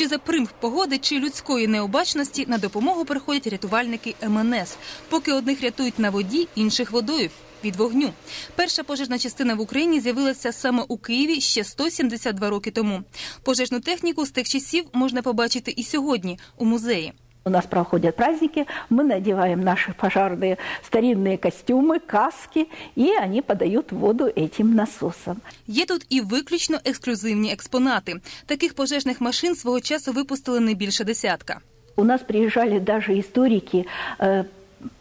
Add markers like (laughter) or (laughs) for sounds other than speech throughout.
Чи за примх погоди, чи людської необачності на допомогу приходять рятувальники МНС. Поки одних рятують на воді, інших водою. Від вогню перша пожежна частина в Україні з'явилася саме у Києві ще 172 роки тому. Пожежну техніку з тих часів можна побачити і сьогодні у музеї. У нас проходят праздники, мы надеваем наши пожарные старинные костюмы, каски, и они подают воду этим насосом. Є тут і виключно ексклюзивні експонати. Таких пожежних машин свого часу випустили не більше десятка. У нас приезжали даже историки э,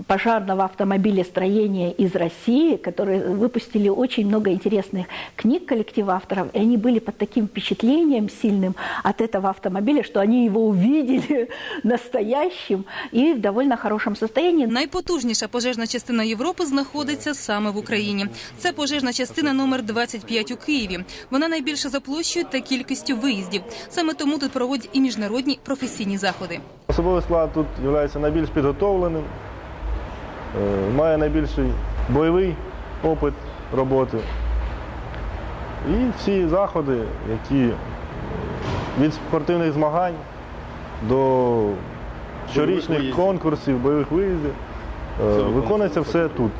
пожарного автомобилестроения из России, которые выпустили очень много интересных книг коллектива авторов, и они были под таким впечатлением сильным от этого автомобиля, что они его увидели (laughs) настоящим и в довольно хорошем состоянии. Найпотужніша пожежна частина Європи знаходиться саме в Україні. Це пожежна частина номер 25 у Києві. Вона найбільша за площею та кількістю виїздів. Саме тому тут проводять і міжнародні професійні заходи. Особовий склад тут є найбільш підготовленим, е, має найбільший бойовий опит роботи. І всі заходи, які е, від спортивних змагань до щорічних конкурсів, бойових виїздів, е, виконується все тут.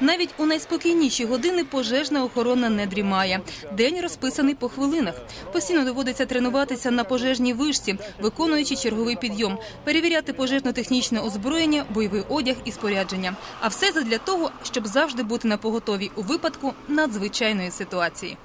Навіть у найспокійніші години пожежна охорона не дрімає. День розписаний по хвилинах. Постійно доводиться тренуватися на пожежній вишці, виконуючи черговий підйом, перевіряти пожежно-технічне озброєння, бойовий одяг і спорядження. А все задля того, щоб завжди бути на поготові у випадку надзвичайної ситуації.